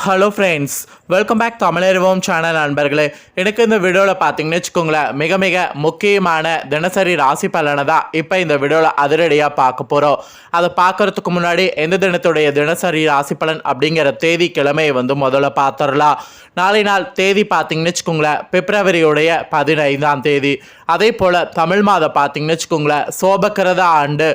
hello friends welcome back Tamizharivom channel நண்பர்களே. எனக்கு இந்த வீடியோவில் பார்த்தீங்கன்னு வச்சுக்கோங்களேன் மிக மிக முக்கியமான தினசரி ராசி பலனை தான் இப்போ இந்த வீடியோவில் அதிரடியாக பார்க்க போகிறோம் அதை பார்க்கறதுக்கு முன்னாடி எந்த தினத்துடைய தினசரி ராசி பலன் அப்படிங்கிற தேதி கிழமையை வந்து முதல்ல பார்த்துடலாம் நாளை நாள் தேதி பார்த்தீங்கன்னு வச்சுக்கோங்களேன் பிப்ரவரியுடைய பதினைந்தாம் தேதி. அதே போல் தமிழ் மாதம் பார்த்தீங்கன்னு வச்சுக்கோங்களேன் சோபக்கிறத ஆண்டு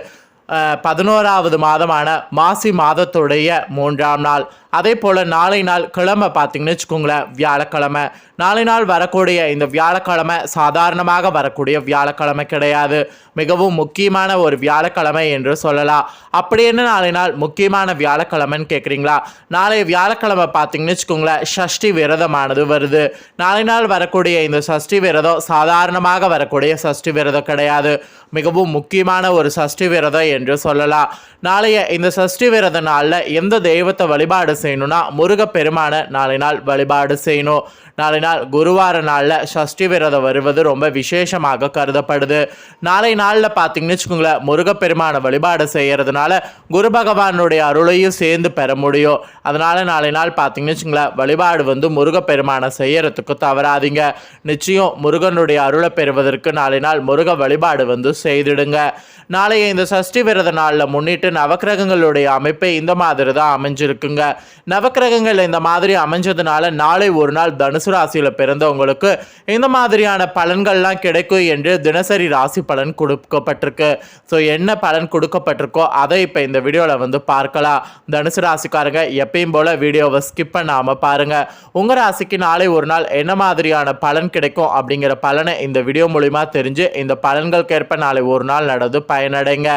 பதினோராவது மாதமான மாசி மாதத்துடைய மூன்றாம் நாள். அதே போல் நாளை நாள் கிழமை பார்த்தீங்கன்னு வச்சுக்கோங்களேன் வியாழக்கிழமை. நாளை நாள் வரக்கூடிய இந்த வியாழக்கிழமை சாதாரணமாக வரக்கூடிய வியாழக்கிழமை கிடையாது. மிகவும் முக்கியமான ஒரு வியாழக்கிழமை என்று சொல்லலாம். அப்படி என்ன நாளை நாள் முக்கியமான வியாழக்கிழமைன்னு கேட்குறீங்களா நாளை வியாழக்கிழமை பார்த்தீங்கன்னு வச்சுக்கோங்களேன் ஷஷ்டி விரதமானது வருது. நாளை நாள் வரக்கூடிய இந்த சஷ்டி விரதம் சாதாரணமாக வரக்கூடிய சஷ்டி விரதம் கிடையாது. மிகவும் முக்கியமான ஒரு சஷ்டி விரதம் என்று சொல்லலாம். நாளைய இந்த சஷ்டி விரத நாளில் எந்த தெய்வத்தை வழிபாடு செய்யணும்னா முருகப்பெருமானை நாளை நாள் வழிபாடு செய்யணும். நாளை நாள் குருவார நாளில் சஷ்டி விரதம் வருவது ரொம்ப விசேஷமாக கருதப்படுது. நாளை நாளில் பார்த்தீங்கன்னு வச்சுக்கோங்களேன் முருகப்பெருமானை வழிபாடு செய்கிறதுனால குரு பகவானுடைய அருளையும் சேர்ந்து பெற முடியும். அதனால் நாளை நாள் பார்த்தீங்கன்னு வச்சுங்களேன் வழிபாடு வந்து முருகப்பெருமானை செய்கிறதுக்கு தவறாதீங்க. நிச்சயம் முருகனுடைய அருளை பெறுவதற்கு நாளை நாள் முருக வழிபாடு வந்து செய்திடுங்க. நாளைய இந்த சஷ்டி விரத நாளில் முன்னிட்டு நவக்கிரகங்களுடைய அமைப்பே இந்த மாதிரி தான் அமைஞ்சிருக்குங்க. நவக்கிரகங்கள் இந்த மாதிரி அமைஞ்சதுனால நாளை ஒரு நாள் தனுசு ராசியில் பிறந்தவங்களுக்கு இந்த மாதிரியான பலன்கள்லாம் கிடைக்கும் என்று தினசரி ராசி பலன் கொடுக்கப்பட்டிருக்கு. ஸோ என்ன பலன் கொடுக்கப்பட்டிருக்கோ அதை இப்போ இந்த வீடியோவில் வந்து பார்க்கலாம். தனுசு ராசிக்காரங்க எப்பயும் போல் வீடியோவை ஸ்கிப் பண்ணாமல் பாருங்கள் உங்கள் ராசிக்கு நாளை ஒரு நாள் என்ன மாதிரியான பலன் கிடைக்கும் அப்படிங்கிற பலனை இந்த வீடியோ மூலிமா தெரிஞ்சு இந்த பலன்களுக்கேற்ப நாளை ஒரு நாள் நடந்து பயனடைங்க.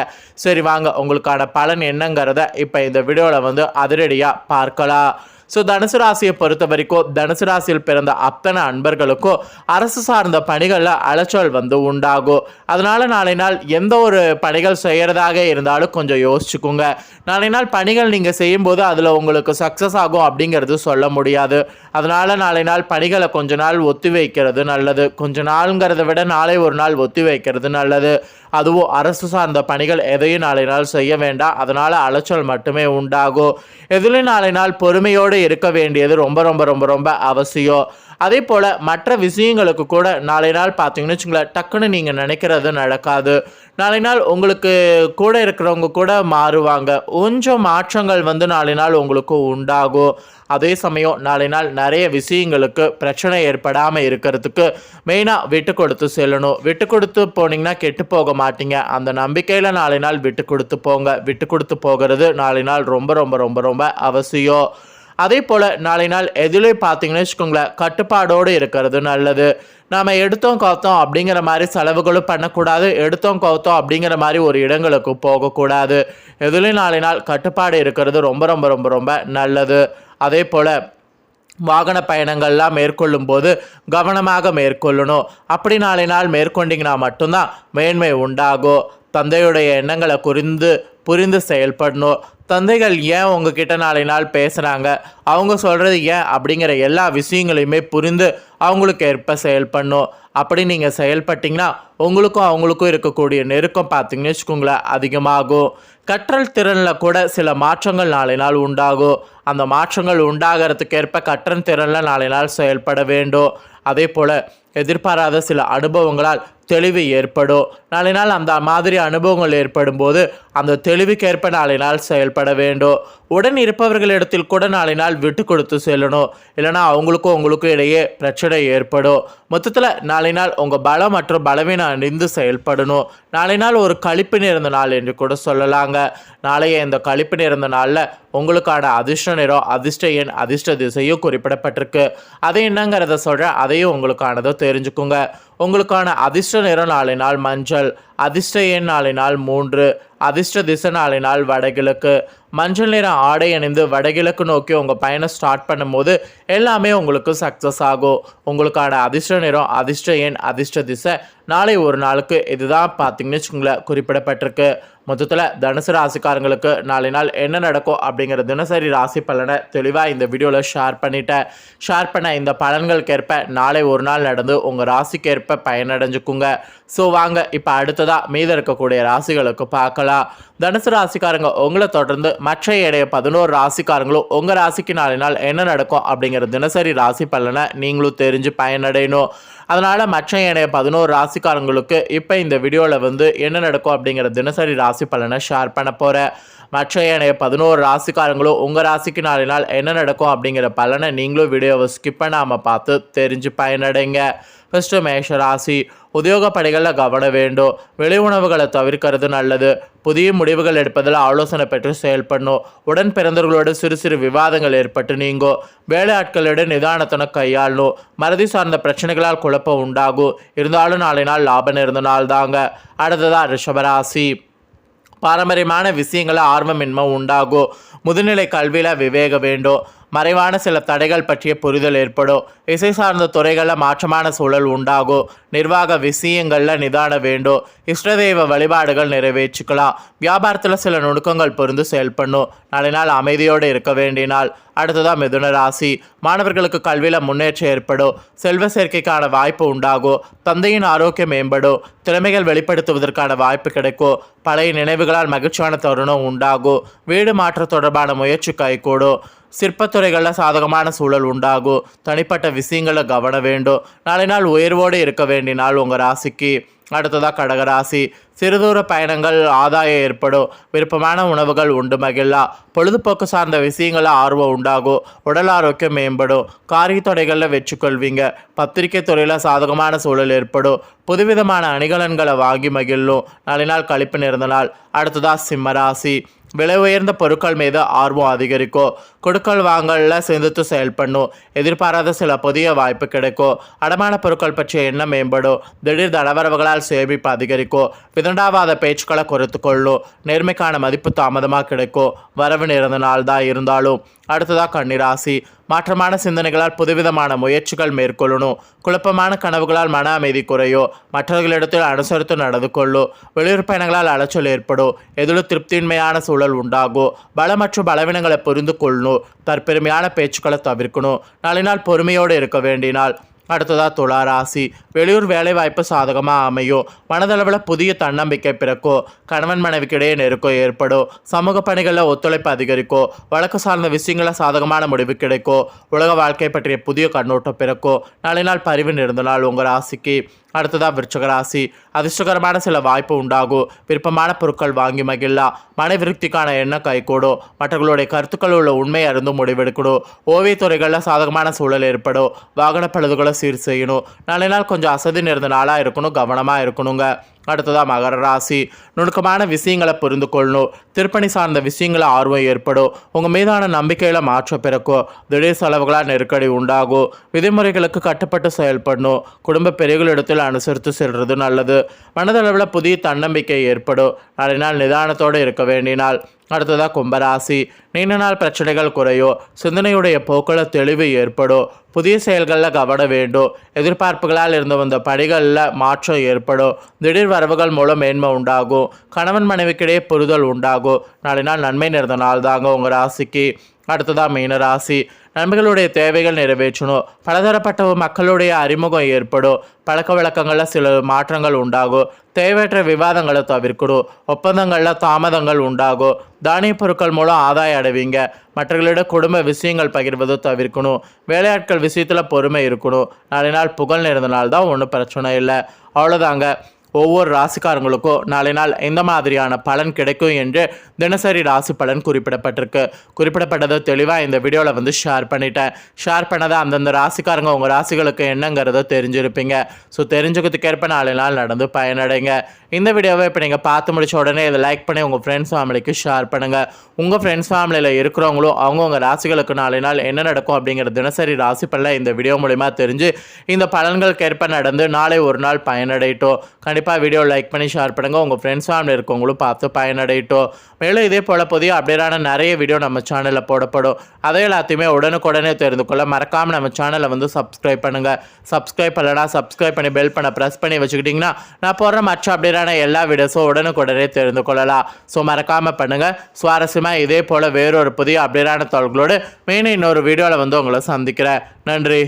சரி வாங்க உங்களுக்கான பலன் என்னங்கிறத இப்போ இந்த வீடியோவில் வந்து அதிரடியாக பார்க்கலாம். ஸோ தனுசு ராசியை பொறுத்த வரைக்கும் தனுசு ராசியில் பிறந்த அத்தனை அன்பர்களுக்கும் அரசு சார்ந்த பணிகளில் அலைச்சல் வந்து உண்டாகும். அதனால நாளை நாள் எந்த ஒரு பணிகள் செய்கிறதாக இருந்தாலும் கொஞ்சம் யோசிச்சுக்கோங்க. நாளை நாள் பணிகள் நீங்கள் செய்யும்போது அதில் உங்களுக்கு சக்ஸஸ் ஆகும் அப்படிங்கிறது சொல்ல முடியாது. அதனால நாளை நாள் பணிகளை கொஞ்ச நாள் ஒத்தி வைக்கிறது நல்லது. கொஞ்ச நாளுங்கிறத விட நாளை ஒரு நாள் ஒத்தி வைக்கிறது நல்லது. அதுவும் அரசு சார்ந்த பணிகள் எதையும் நாளை நாள் செய்ய வேண்டாம். அதனால் அலைச்சல் மட்டுமே உண்டாகும். எதிலும் நாளை நாள் பொறுமையோடு இருக்க வேண்டியது ரொம்ப ரொம்ப ரொம்ப ரொம்ப அவசியம். அதே போல் மற்ற விஷயங்களுக்கு கூட நாளை நாள் பார்த்தீங்கன்னு வச்சுங்களேன் டக்குன்னு நீங்கள் நினைக்கிறது நடக்காது. நாளை நாள் உங்களுக்கு கூட இருக்கிறவங்க கூட மாறுவாங்க. கொஞ்சம் மாற்றங்கள் வந்து நாளை நாள் உங்களுக்கு உண்டாகும். அதே சமயம் நாளை நாள் நிறைய விஷயங்களுக்கு பிரச்சனை ஏற்படாமல் இருக்கிறதுக்கு மெயினாக விட்டு கொடுத்து செல்லணும். விட்டு கொடுத்து போனீங்கன்னா கெட்டு போக மாட்டீங்க. அந்த நம்பிக்கையில் நாளை நாள் விட்டு கொடுத்து போங்க. விட்டு கொடுத்து போகிறது நாளை நாள் ரொம்ப ரொம்ப ரொம்ப ரொம்ப அவசியம். அதே போல் நாளை நாள் எதிலே பார்த்தீங்கன்னு வச்சுக்கோங்களேன் கட்டுப்பாடோடு இருக்கிறது நல்லது. நாம் எடுத்தோம் கவுத்தோம் அப்படிங்கிற மாதிரி செலவுகளும் பண்ணக்கூடாது. எடுத்தோம் கவுத்தோம் அப்படிங்கிற மாதிரி ஒரு இடங்களுக்கு போகக்கூடாது. எதுலேயும் நாளை நாள் கட்டுப்பாடு இருக்கிறது ரொம்ப ரொம்ப ரொம்ப ரொம்ப நல்லது. அதே போல் வாகன பயணங்கள்லாம் மேற்கொள்ளும் போது கவனமாக மேற்கொள்ளணும். அப்படி நாளை நாள் மேற்கொண்டிங்கன்னா மட்டும்தான் மேன்மை உண்டாகும். தந்தையுடைய எண்ணங்களை குறிந்து புரிந்து செயல்படணும். தந்தைகள் ஏன் உங்ககிட்ட நாளை நாள் பேசுகிறாங்க அவங்க சொல்கிறது ஏன்? அப்படிங்கிற எல்லா விஷயங்களையுமே புரிந்து அவங்களுக்கு ஏற்ப செயல்படணும் அப்படி நீங்கள் செயல்பட்டிங்கன்னா உங்களுக்கும் அவங்களுக்கும் இருக்கக்கூடிய நெருக்கம் பார்த்தீங்கன்னு வச்சுக்கோங்களேன் அதிகமாகும். கற்றல் திறனில் கூட சில மாற்றங்கள் நாளை நாள் உண்டாகும். அந்த மாற்றங்கள் உண்டாகிறதுக்கேற்ப கற்றல் திறனில் நாளை நாள் செயல்பட வேண்டும். அதே போல் எதிர்பாராத சில அனுபவங்களால் தெளிவு ஏற்படும். நாளை நாள் அந்த மாதிரி அனுபவங்கள் ஏற்படும் போது அந்த தெளிவுக்கேற்ப நாளை நாள் செயல்பட வேண்டும். உடன் இருப்பவர்களிடத்தில் கூட நாளை நாள் விட்டு கொடுத்து செல்லணும். இல்லைனா அவங்களுக்கும் உங்களுக்கும் இடையே பிரச்சனை ஏற்படும். மொத்தத்தில் நாளை நாள் உங்கள் பலம் மற்றும் பலவீனம் அணிந்து செயல்படணும். நாளை நாள் ஒரு கழிப்பு நேர்ந்த நாள் என்று கூட சொல்லலாங்க. நாளைய இந்த கழிப்பு நேர்ந்த நாளில் உங்களுக்கான அதிர்ஷ்ட நிறம் அதிர்ஷ்ட எண் அதிர்ஷ்ட திசையும் குறிப்பிடப்பட்டிருக்கு. அதை என்னங்கிறத சொல்கிறேன் அதையும் உங்களுக்கானதை தெரிஞ்சுக்கோங்க. உங்களுக்கான அதிர்ஷ்ட நிறம் நாளினால் மஞ்சள் அதிர்ஷ்ட எண் நாளினால் மூன்று அதிர்ஷ்ட திசை நாளினால் வடகிழக்கு. மஞ்சள் நிற ஆடை அணிந்து வடகிழக்கு நோக்கி உங்கள் பயணம் ஸ்டார்ட் பண்ணும்போது எல்லாமே உங்களுக்கு சக்ஸஸ் ஆகும். உங்களுக்கான அதிர்ஷ்ட நிறம் அதிர்ஷ்ட எண் அதிர்ஷ்ட திசை நாளை ஒரு நாளுக்கு இதுதான் பார்த்தீங்கன்னு வச்சுக்கோங்களேன் குறிப்பிடப்பட்டிருக்கு. மொத்தத்தில் தனுசு ராசிக்காரங்களுக்கு நாளை நாள் என்ன நடக்கும் அப்படிங்கிற தினசரி ராசி பலனை தெளிவாக இந்த வீடியோவில் ஷேர் பண்ணிட்டேன். ஷேர் பண்ண இந்த பலன்களுக்கேற்ப நாளை ஒரு நாள் நடந்து உங்கள் ராசிக்கேற்ப பயனடைஞ்சுக்குங்க. ஸோ வாங்க இப்போ அடுத்ததாக மீத இருக்கக்கூடிய ராசிகளுக்கு பார்க்கலாம். தனுசு ராசிக்காரங்க உங்களை தொடர்ந்து மற்ற ஏடைய பதினோரு ராசிக்காரங்களும் உங்கள் ராசிக்கு நாளை நாள் என்ன நடக்கும் அப்படிங்கிற தினசரி ராசி பலனை நீங்களும் தெரிஞ்சு பயனடையணும். அதனால் மற்ற ஏனைய பதினோரு ராசிக்காரங்களுக்கு இப்போ இந்த வீடியோவில் வந்து என்ன நடக்கும் அப்படிங்கிற தினசரி ராசி பலனை ஷேர் பண்ண போகிறேன் மற்ற ஏனைய பதினோரு ராசிக்காரங்களும் உங்கள் ராசிக்கு நாளை நாள் என்ன நடக்கும் அப்படிங்கிற பலனை நீங்களும் வீடியோவை ஸ்கிப் பண்ணாமல் பார்த்து தெரிஞ்சு பயனடைங்க. ஃபஸ்ட்டு மேஷ ராசி உத்தியோக பணிகளில் கவனம் வேண்டும். வெளி உணவுகளை தவிர்க்கிறது நல்லது. புதிய முடிவுகள் எடுப்பதில் ஆலோசனை பெற்று செயல்படணும். உடன் பிறந்தவர்களோடு சிறு சிறு விவாதங்கள் ஏற்பட்டு நீங்கும் வேலை ஆட்களுடன் நிதானத்துடன் கையாளணும். மறதி சார்ந்த பிரச்சனைகளால் குழப்பம் உண்டாகும். இருந்தாலும் நாளை நாள் லாபம் இருந்த நாள் தாங்க. அடுத்ததாக ரிஷபராசி பாரம்பரியமான விஷயங்கள ஆர்வமின்மை உண்டாகும் முதுநிலை கல்வியில் விவேக வேண்டும் மறைவான சில தடைகள் பற்றிய புரிதல் ஏற்படும். இசை சார்ந்த துறைகளில் மாற்றமான சூழல் உண்டாகும் நிர்வாக விஷயங்களில் நிதானம் வேண்டும் இஷ்டதெய்வ வழிபாடுகள் நிறைவேற்றிக்கலாம். வியாபாரத்தில் சில நுணுக்கங்கள் பொருந்து செயல்படணும். நாளை நாள் அமைதியோடு இருக்க வேண்டினால் அடுத்ததாக மிதுன ராசி. மாணவர்களுக்கு கல்வியில் முன்னேற்றம் ஏற்படும். செல்வ சேர்க்கைக்கான வாய்ப்பு உண்டாகும் தந்தையின் ஆரோக்கியம் மேம்படும். திறமைகள் வெளிப்படுத்துவதற்கான வாய்ப்பு கிடைக்கும். பழைய நினைவுகளால் மகிழ்ச்சியான தருணம் உண்டாகும் வீடு மாற்ற தொடர்பான முயற்சி கைகூடும். சிற்பத்துறைகளில் சாதகமான சூழல் உண்டாகும் தனிப்பட்ட விஷயங்களை கவன வேண்டும். நாளை நாள் உயர்வோடு இருக்க வேண்டிய நாள் உங்கள் ராசிக்கு. அடுத்ததாக கடகராசி சிறுதூர பயணங்கள் ஆதாயம் ஏற்படும். விருப்பமான உணவுகள் உண்டு மகிழா. பொழுதுபோக்கு சார்ந்த விஷயங்களில் ஆர்வம் உண்டாகும் உடல் ஆரோக்கியம் மேம்படும். காரிய தொடைகளில் வெற்றி கொள்வீங்க. பத்திரிகை துறையில் சாதகமான சூழல் ஏற்படும். புதுவிதமான அணிகலன்களை வாங்கி மகிழும். நாளினால் நாள் கழிப்பு நிறந்த நாள். அடுத்ததாக சிம்மராசி விலை உயர்ந்த பொருட்கள் மீது ஆர்வம் அதிகரிக்கும். கொடுக்கல் வாங்கல சிந்தித்து செயல்படணும். எதிர்பாராத சில புதிய வாய்ப்பு கிடைக்கும். அடமான பொருட்கள் பற்றிய எண்ணம் மேம்படும். திடீர் தடவரவுகளால் சேமிப்பு அதிகரிக்கும். விதண்டாவாத பேச்சுக்களை குறைத்து கொள்ளும். நேர்மைக்கான மதிப்பு தாமதமாக கிடைக்கும். வரவு நிறந்த நாள் தான் இருந்தாலும். அடுத்ததாக கன்னிராசி. மாற்றமான சிந்தனைகளால் புதுவிதமான முயற்சிகள் மேற்கொள்ளணும். குழப்பமான கனவுகளால் மன அமைதி குறையும். மற்றவர்களிடத்தில் அனுசரித்து நடந்து கொள்ளும். வெளியூர் பயணங்களால் அலைச்சல் ஏற்படும். எதிலும் திருப்தியின்மையான சூழல் உண்டாகும். பல மற்றும் பலவீனங்களை புரிந்து கொள்ளணும். தற்பெருமையான பேச்சுக்களை தவிர்க்கணும். நாளை நாள் பொறுமையோடு இருக்க வேண்டினால் அடுத்ததாக துளா ராசி வெளியூர் வேலைவாய்ப்பு சாதகமாக அமையும் மனதளவில் புதிய தன்னம்பிக்கை பிறக்கும் கணவன் மனைவிக்கிடையே நெருக்கம் ஏற்படும் சமூக பணிகளில் ஒத்துழைப்பு அதிகரிக்கும் வழக்கு சார்ந்த விஷயங்களில் சாதகமான முடிவு கிடைக்கும் உலக வாழ்க்கை பற்றிய புதிய கண்ணோட்டம் பிறக்கும் நாளை நாள் பரிவு நிறந்த நாள் உங்கள் ராசிக்கு அடுத்ததாக விருச்சகராசி அதிர்ஷ்டகரமான சில வாய்ப்பு உண்டாகும் விருப்பமான பொருட்கள் வாங்கி மகிழலாம் மன விருத்திக்கான எண்ணம் கைகூடும் மற்றவர்களுடைய கருத்துக்கள் உள்ள உண்மை அறிந்து முடிவெடுக்கணும் ஓவியத்துறைகளில் சாதகமான சூழல் ஏற்படும் வாகன பழுதுகளை சீர் செய்யணும் நல்ல நாள் கொஞ்சம் அசதி நிறைந்த நாளாக இருக்கணும் கவனமாக இருக்கணுங்க அடுத்ததாக மகர ராசி. நுணுக்கமான விஷயங்களை புரிந்து கொள்ளணும். திருப்பணி சார்ந்த விஷயங்கள ஆர்வம் ஏற்படும். உங்கள் மீதான நம்பிக்கையில் மாற்றம் பிறக்கும். திடீர் செலவுகளாக நெருக்கடி உண்டாகும். விதிமுறைகளுக்கு கட்டுப்பட்டு செயல்படணும். குடும்ப பெரியகளிடத்தில் அனுசரித்து செல்வது நல்லது. மனதளவில் புதிய தன்னம்பிக்கை ஏற்படும். நாளை நாள் நிதானத்தோடு இருக்க வேண்டினால் அடுத்ததாக கும்பராசி நீண்ட நாள் பிரச்சனைகள் குறையும் சிந்தனையுடைய போக்கில் தெளிவு ஏற்படும் புதிய செயல்களில் கவனம் வேண்டும் எதிர்பார்ப்புகளால் இருந்து வந்த பணிகளில் மாற்றம் ஏற்படும் திடீர் வரவுகள் மூலம் மேன்மை உண்டாகும் கணவன் மனைவிக்கிடையே புரிதல் உண்டாகும். நாளினால் நாள் நன்மை நிறைந்த நாள் தாங்க உங்கள் ராசிக்கு. அடுத்ததாக மீன ராசி நண்பர்களுடைய தேவைகள் நிறைவேற்றணும். பலதரப்பட்ட மக்களுடைய அறிமுகம் ஏற்படும். பழக்க வழக்கங்களில் சில மாற்றங்கள் உண்டாகும். தேவையற்ற விவாதங்களை தவிர்க்கணும். ஒப்பந்தங்களில் தாமதங்கள் உண்டாகும். தானிய பொருட்கள் மூலம் ஆதாயம் அடைவீங்க. மற்றவர்களிடம் குடும்ப விஷயங்கள் பகிர்வது தவிர்க்கணும். வேலையாட்கள் விஷயத்தில் பொறுமை இருக்கணும். நாளை நாள் புகழ் நிறைந்த நாள் தான் ஒன்றும் பிரச்சனை இல்லை. அவ்வளோதாங்க ஒவ்வொரு ராசிக்காரங்களுக்கும் நாளை நாள் எந்த மாதிரியான பலன் கிடைக்கும் என்று தினசரி ராசி பலன் குறிப்பிடப்பட்டிருக்கு. குறிப்பிடப்பட்டதை தெளிவாக இந்த வீடியோவில் வந்து ஷேர் பண்ணிட்டேன். ஷேர் பண்ணதை அந்தந்த ராசிக்காரங்க உங்கள் ராசிகளுக்கு என்னங்கிறத தெரிஞ்சிருப்பீங்க. ஸோ தெரிஞ்சுக்கிறதுக்கேற்ப நாளை நாள் நடந்து பயனடைங்க. இந்த வீடியோவை இப்போ நீங்கள் பார்த்து முடிச்ச உடனே இதை லைக் பண்ணி உங்கள் ஃப்ரெண்ட்ஸ் ஃபேமிலிக்கு ஷேர் பண்ணுங்கள் உங்கள் ஃப்ரெண்ட்ஸ் ஃபேமிலியில் இருக்கிறவங்களும் அவங்கவுங்க ராசிகளுக்கு நாளை நாள் என்ன நடக்கும் அப்படிங்கிற தினசரி ராசி பலனை இந்த வீடியோ மூலிமா தெரிஞ்சு இந்த பலன்களுக்கு ஏற்ப நடந்து நாளை ஒரு நாள் பயனடையட்டும். கண்டிப்பாக கண்டிப்பாக வீடியோ லைக் பண்ணி ஷேர் பண்ணுங்கள் உங்கள் ஃப்ரெண்ட்ஸ் ஃபேமிலி இருக்கவங்களும் பார்த்து பயனடையட்டும். மேலும் இதே போல் புதிய அப்டேட்டான நிறைய வீடியோ நம்ம சேனலில் போடப்படும். அதை எல்லாத்தையுமே உடனுக்குடனே தெரிந்து கொள்ள மறக்காமல் நம்ம சேனலை வந்து சப்ஸ்கிரைப் பண்ணுங்கள் சப்ஸ்கிரைப் பண்ணலனா சப்ஸ்கிரைப் பண்ணி பெல் பண்ண ப்ரெஸ் பண்ணி வச்சுக்கிட்டிங்கன்னா நான் போடுற மற்ற அப்டேட்டான எல்லா வீடியோஸும் உடனுக்குடனே தெரிந்து கொள்ளலாம். ஸோ மறக்காமல் பண்ணுங்கள் சுவாரஸ்யமாக இதே போல் வேறொரு புதிய அப்டேட்டான தகவல்களோடு மெயினாக இன்னொரு வீடியோவில் வந்து உங்களை சந்திக்கிறேன். நன்றி.